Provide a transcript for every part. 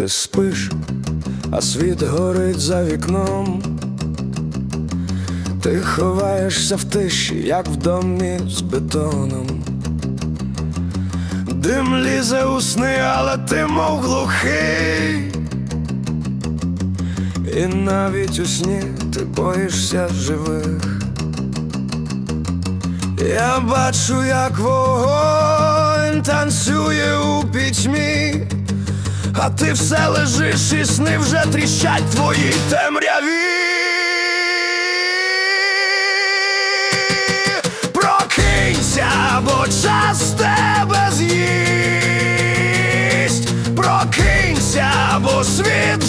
Ти спиш, а світ горить за вікном. Ти ховаєшся в тиші, як в домі з бетоном. Дим лізе у сни, але ти мов глухий. І навіть у сні ти боїшся живих. Я бачу, як вогонь танцює у пітьмі, а ти все лежиш і сни вже тріщать твої темряві. Прокинься, бо час тебе з'їсть. Прокинься, бо світ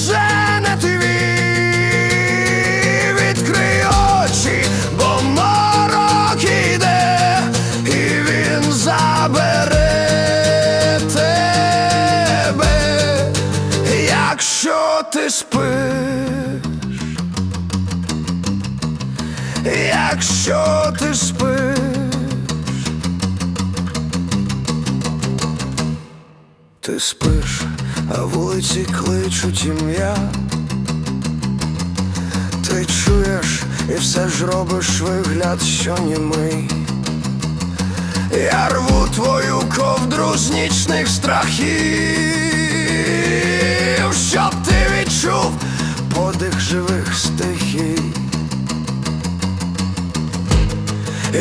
якщо ти спиш. Якщо ти спиш, ти спиш, а вулиці кличуть ім'я. Ти чуєш і все ж робиш вигляд, що німий. Я рву твою ковдру з нічних страхів,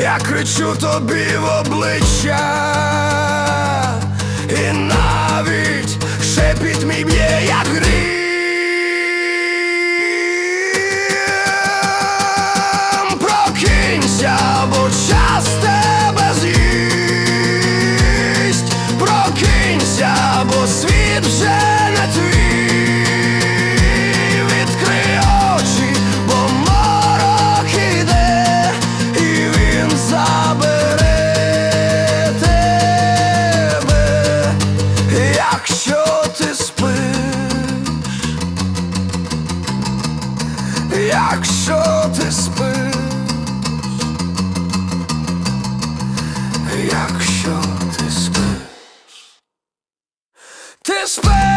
Я кричу тобі в обличчя, і навіть шепіт мій б'є, як грім. Прокинься, бо час тебе з'їсть. Прокинься, бо світ вже Якщо ти спиш, якщо ти спиш, ти спиш.